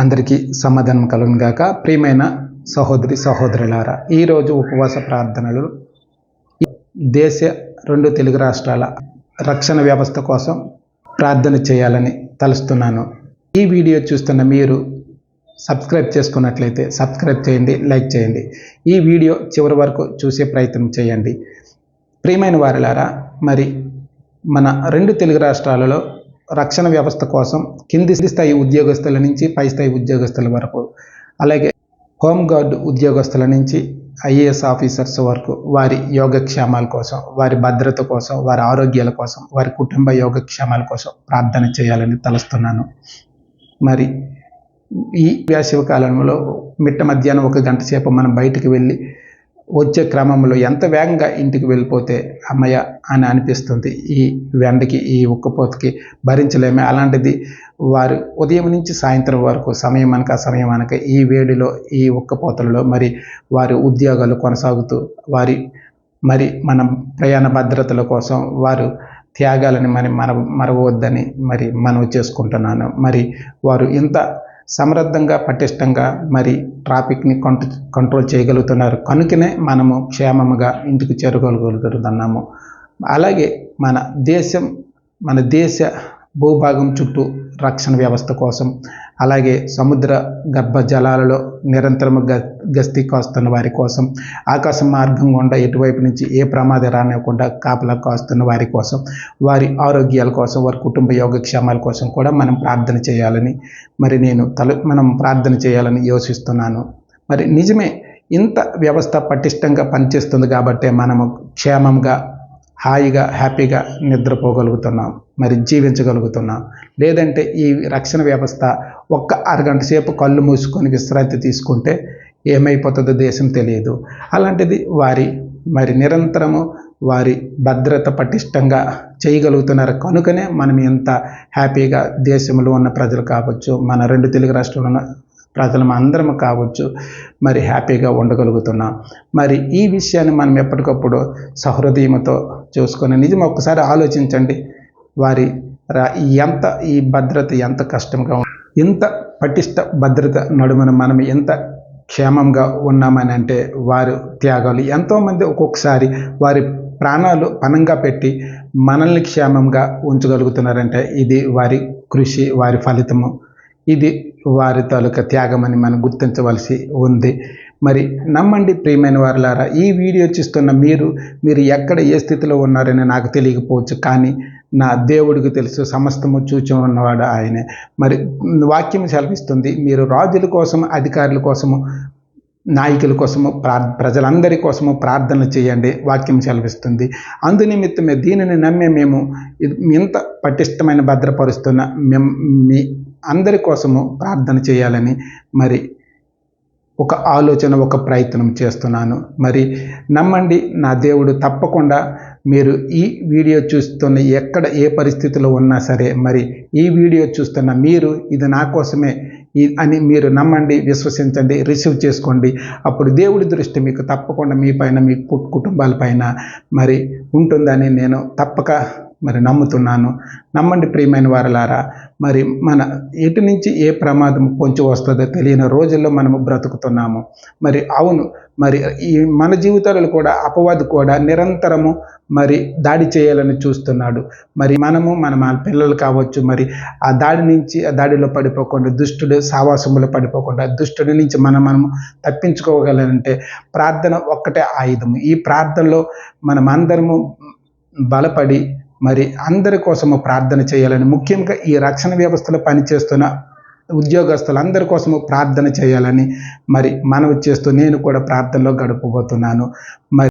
అందరికీ సమాధానం కలుగునుగాక. ప్రియమైన సహోదరి సహోదరులారా ఈరోజు ఉపవాస ప్రార్థనలు దేశ రెండు తెలుగు రాష్ట్రాల రక్షణ వ్యవస్థ కోసం ప్రార్థన చేయాలని తలుస్తున్నాను. ఈ వీడియో చూస్తున్న మీరు సబ్స్క్రైబ్ చేసుకున్నట్లయితే సబ్స్క్రైబ్ చేయండి లైక్ చేయండి. ఈ వీడియో చివరి వరకు చూసే ప్రయత్నం చేయండి. ప్రియమైన వారిలారా మరి మన రెండు తెలుగు రాష్ట్రాలలో రక్షణ వ్యవస్థ కోసం కింది స్థాయి ఉద్యోగస్తుల నుంచి పై స్థాయి ఉద్యోగస్తుల వరకు అలాగే హోంగార్డ్ ఉద్యోగస్తుల నుంచి ఐఏఎస్ ఆఫీసర్స్ వరకు వారి యోగక్షేమాల కోసం వారి భద్రత కోసం వారి ఆరోగ్యాల కోసం వారి కుటుంబ యోగక్షేమాల కోసం ప్రార్థన చేయాలని తలుస్తున్నాను. మరి ఈ వేసవి కాలంలో మిట్ట మధ్యాహ్నం ఒక గంట సేపు మనం బయటకు వెళ్ళి వచ్చే క్రమంలో ఎంత వేగంగా ఇంటికి వెళ్ళిపోతే అమ్మయ్య అని అనిపిస్తుంది. ఈ వెండకి ఈ ఉక్కపోతకి భరించలేమే. అలాంటిది వారు ఉదయం నుంచి సాయంత్రం వరకు సమయం అనక సమయం అనక ఈ వేడిలో ఈ ఉక్కపోతలలో మరి వారి ఉద్యోగాలు కొనసాగుతూ వారి మరి మన ప్రయాణ భద్రతల కోసం వారు త్యాగాలని మరి మన మరవద్దని మరి మనవి చేసుకుంటున్నాను. మరి వారు ఇంత సమర్థంగా పటిష్టంగా మరి ట్రాఫిక్ని కంట్రో కంట్రోల్ చేయగలుగుతున్నారు. కనుకనే మనము క్షేమముగా ఇంటికి చేరుకోగలుగుతున్నాము. అలాగే మన దేశం మన దేశ భూభాగం చుట్టూ రక్షణ వ్యవస్థ కోసం. అలాగే సముద్ర గర్భ జలాలలో నిరంతరము గ గస్తీ కాస్తున్న వారి కోసం. ఆకాశ మార్గం గుండా ఎటువైపు నుంచి ఏ ప్రమాదం రానివ్వకుండా కాపలా కాస్తున్న వారి కోసం. వారి ఆరోగ్యాల కోసం వారి కుటుంబ యోగక్షేమాల కోసం కూడా మనం ప్రార్థన చేయాలని మరి నేను తల మనం ప్రార్థన చేయాలని యోచిస్తున్నాను. మరి నిజమే ఇంత వ్యవస్థ పటిష్టంగా పనిచేస్తుంది కాబట్టే మనము క్షేమంగా హాయిగా హ్యాపీగా నిద్రపోగలుగుతున్నాం. మరి జీవించగలుగుతున్నాం. లేదంటే ఈ రక్షణ వ్యవస్థ ఒక్క అరగంట సేపు కళ్ళు మూసుకొని విశ్రాంతి తీసుకుంటే ఏమైపోతుందో దేశం తెలియదు. అలాంటిది వారి మరి నిరంతరము వారి భద్రత పటిష్టంగా చేయగలుగుతున్నారు. కనుకనే మనం ఎంత హ్యాపీగా దేశంలో ఉన్న ప్రజలు కావచ్చు మన రెండు తెలుగు రాష్ట్రంలో ఉన్న ప్రజలు అందరం కావచ్చు మరి హ్యాపీగా ఉండగలుగుతున్నాం. మరి ఈ విషయాన్ని మనం ఎప్పటికప్పుడు సహృదయంతో చూసుకొని నిజం ఒక్కసారి ఆలోచించండి. వారి ఎంత ఈ భద్రత ఎంత కష్టంగా ఇంత పటిష్ట భద్రత నడుమన మనం ఎంత క్షేమంగా ఉన్నామని అంటే వారు త్యాగాలు ఎంతోమంది ఒక్కొక్కసారి వారి ప్రాణాలు పనంగా పెట్టి మనల్ని క్షేమంగా ఉంచగలుగుతున్నారంటే ఇది వారి కృషి వారి ఫలితము. ఇది వారి తాలూకా త్యాగమని మనం గుర్తించవలసి ఉంది. మరి నమ్మండి ప్రియమైన వారులారా ఈ వీడియో చూస్తున్న మీరు మీరు ఎక్కడ ఏ స్థితిలో ఉన్నారని నాకు తెలియకపోవచ్చు కానీ నా దేవుడికి తెలుసు సమస్తము చూచి ఉన్నవాడు ఆయనే. మరి వాక్యం సెలవిస్తుంది మీరు రాజుల కోసం అధికారుల కోసము నాయకుల కోసము ప్రా ప్రజలందరి కోసము ప్రార్థనలు చేయండి వాక్యం సెలవిస్తుంది. అందునిమిత్తమే దీనిని నమ్మే మేము ఇంత పటిష్టమైన భద్రపరుస్తున్న మేము మీ అందరి కోసము ప్రార్థన చేయాలని మరి ఒక ఆలోచన ఒక ప్రయత్నం చేస్తున్నాను. మరి నమ్మండి నా దేవుడు తప్పకుండా మీరు ఈ వీడియో చూస్తున్న ఎక్కడ ఏ పరిస్థితిలో ఉన్నా సరే మరి ఈ వీడియో చూస్తున్న మీరు ఇది నా కోసమే అని మీరు నమ్మండి విశ్వసించండి రిసీవ్ చేసుకోండి. అప్పుడు దేవుడి దృష్టి మీకు తప్పకుండా మీ పైన మీ కుటుంబాలపైన మరి ఉంటుందని నేను తప్పక మరి నమ్ముతున్నాను. నమ్మండి ప్రియమైన వారలారా మరి మన ఎటు నుంచి ఏ ప్రమాదం పొంచి వస్తుందో తెలియని రోజుల్లో మనము బ్రతుకుతున్నాము. మరి అవును మరి ఈ మన జీవితాలలో కూడా అపవాది కూడా నిరంతరము మరి దాడి చేయాలని చూస్తున్నాడు. మరి మనము మన మన పిల్లలు కావచ్చు మరి ఆ దాడి నుంచి ఆ దాడిలో పడిపోకుండా దుష్టుడు సావాసములో పడిపోకుండా దుష్టుడి నుంచి మనం మనము తప్పించుకోగలంటే ప్రార్థన ఒక్కటే ఆయుధము. ఈ ప్రార్థనలో మనమందరము బలపడి మరి అందరి కోసము ప్రార్థన చేయాలని ముఖ్యంగా ఈ రక్షణ వ్యవస్థలో పనిచేస్తున్న ఉద్యోగస్తులందరి కోసము ప్రార్థన చేయాలని మరి మనవి చేస్తూ నేను కూడా ప్రార్థనలో గడపబోతున్నాను. మరి